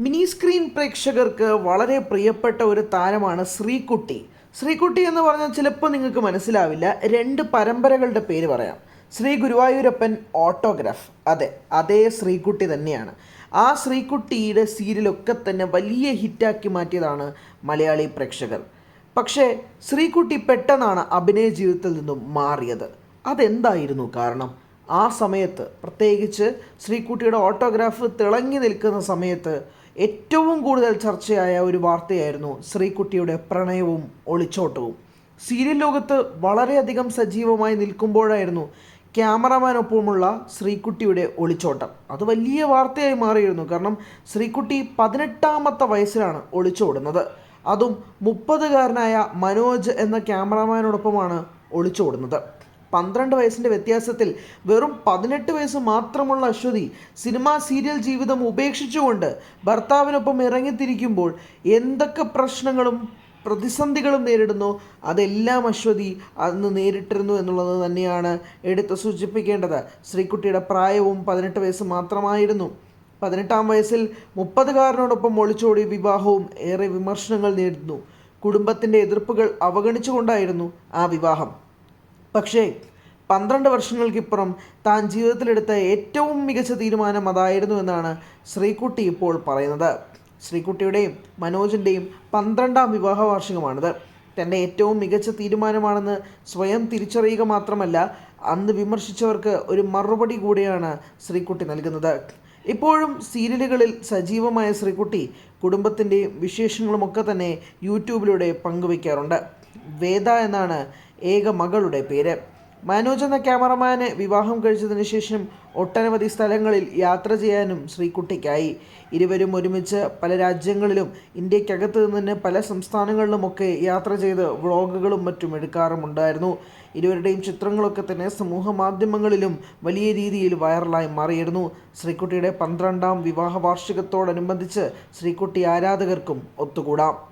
Mini screen പ്രേക്ഷകർക്ക് വളരെ പ്രിയപ്പെട്ട ഒരു താരമാണ് ശ്രീകുട്ടി. ശ്രീകുട്ടി എന്ന് പറഞ്ഞാൽ ചിലപ്പോൾ നിങ്ങൾക്ക് മനസ്സിലാവില്ല. രണ്ട് പരമ്പരകളുടെ പേര് പറയാം. ശ്രീ ഗുരുവായൂരപ്പൻ ഓട്ടോഗ്രാഫ്. അതെ അതേ ശ്രീകുട്ടി തന്നെയാണ്. ആ ശ്രീകുട്ടിയുടെ സീരിയലൊക്കെ തന്നെ വലിയ ഹിറ്റാക്കി മാറ്റിയതാണ് മലയാളി പ്രേക്ഷകർ. പക്ഷേ ശ്രീകുട്ടി പെട്ടെന്നാണ് അഭിനയ ജീവിതത്തിൽ നിന്നും മാറിയത്. അതെന്തായിരുന്നു കാരണം? ആ സമയത്ത് പ്രത്യേകിച്ച് ശ്രീകുട്ടിയുടെ ഓട്ടോഗ്രാഫ് തിളങ്ങി നിൽക്കുന്ന സമയത്ത് ഏറ്റവും കൂടുതൽ ചർച്ചയായ ഒരു വാർത്തയായിരുന്നു ശ്രീകുട്ടിയുടെ പ്രണയവും ഒളിച്ചോട്ടവും. സീരിയൽ ലോകത്ത് വളരെയധികം സജീവമായി നിൽക്കുമ്പോഴായിരുന്നു ക്യാമറമാനൊപ്പമുള്ള ശ്രീകുട്ടിയുടെ ഒളിച്ചോട്ടം. അത് വലിയ വാർത്തയായി മാറിയിരുന്നു. കാരണം ശ്രീകുട്ടി പതിനെട്ടാമത്തെ വയസ്സിലാണ് ഒളിച്ചോടുന്നത്. അതും മുപ്പതുകാരനായ മനോജ് എന്ന ക്യാമറമാനോടൊപ്പമാണ് ഒളിച്ചോടുന്നത്. പന്ത്രണ്ട് വയസ്സിന്റെ വ്യത്യാസത്തിൽ വെറും പതിനെട്ട് വയസ്സ് മാത്രമുള്ള അശ്വതി സിനിമാ സീരിയൽ ജീവിതം ഉപേക്ഷിച്ചുകൊണ്ട് ഭർത്താവിനൊപ്പം ഇറങ്ങിത്തിരിക്കുമ്പോൾ എന്തൊക്കെ പ്രശ്നങ്ങളും പ്രതിസന്ധികളും നേരിടുന്നു? അതെല്ലാം അശ്വതി അന്ന് നേരിട്ടിരുന്നു എന്നുള്ളത് തന്നെയാണ് എടുത്ത് സൂചിപ്പിക്കേണ്ടത്. ശ്രീകുട്ടിയുടെ പ്രായവും പതിനെട്ട് വയസ്സ് മാത്രമായിരുന്നു. പതിനെട്ടാം വയസ്സിൽ മുപ്പതുകാരനോടൊപ്പം ഒളിച്ചോടി വിവാഹവും ഏറെ വിമർശനങ്ങൾ നേരിടുന്നു. കുടുംബത്തിന്റെ എതിർപ്പുകൾ അവഗണിച്ചുകൊണ്ടായിരുന്നു ആ വിവാഹം. പക്ഷേ പന്ത്രണ്ട് വർഷങ്ങൾക്കിപ്പുറം താൻ ജീവിതത്തിലെടുത്ത ഏറ്റവും മികച്ച തീരുമാനം അതായിരുന്നു എന്നാണ് ശ്രീകുട്ടി ഇപ്പോൾ പറയുന്നത്. ശ്രീകുട്ടിയുടെയും മനോജിന്റെയും പന്ത്രണ്ടാം വിവാഹ വാർഷികമാണിത്. തന്റെ ഏറ്റവും മികച്ച തീരുമാനമാണെന്ന് സ്വയം തിരിച്ചറിയുക മാത്രമല്ല അന്ന് വിമർശിച്ചവർക്ക് ഒരു മറുപടി കൂടിയാണ് ശ്രീകുട്ടി നൽകുന്നത്. ഇപ്പോഴും സീരിയലുകളിൽ സജീവമായ ശ്രീകുട്ടി കുടുംബത്തിന്റെയും വിശേഷങ്ങളുമൊക്കെ തന്നെ യൂട്യൂബിലൂടെ പങ്കുവയ്ക്കാറുണ്ട്. വേദ എന്നാണ് ഏക മകളുടെ പേര്. മനോജ് എന്ന ക്യാമറമാനെ വിവാഹം കഴിച്ചതിന് ശേഷം ഒട്ടനവധി സ്ഥലങ്ങളിൽ യാത്ര ചെയ്യാനും ശ്രീകുട്ടിക്കായി. ഇരുവരും ഒരുമിച്ച് പല രാജ്യങ്ങളിലും ഇന്ത്യക്കകത്ത് നിന്ന് പല സംസ്ഥാനങ്ങളിലുമൊക്കെ യാത്ര ചെയ്ത് വ്ളോഗുകളും മറ്റും എടുക്കാറുമുണ്ടായിരുന്നു. ഇരുവരുടെയും ചിത്രങ്ങളൊക്കെ തന്നെ സമൂഹ മാധ്യമങ്ങളിലും വലിയ രീതിയിൽ വൈറലായി മാറിയിരുന്നു. ശ്രീകുട്ടിയുടെ പന്ത്രണ്ടാം വിവാഹ വാർഷികത്തോടനുബന്ധിച്ച് ശ്രീകുട്ടി ആരാധകർക്കും ഒത്തുകൂടാം.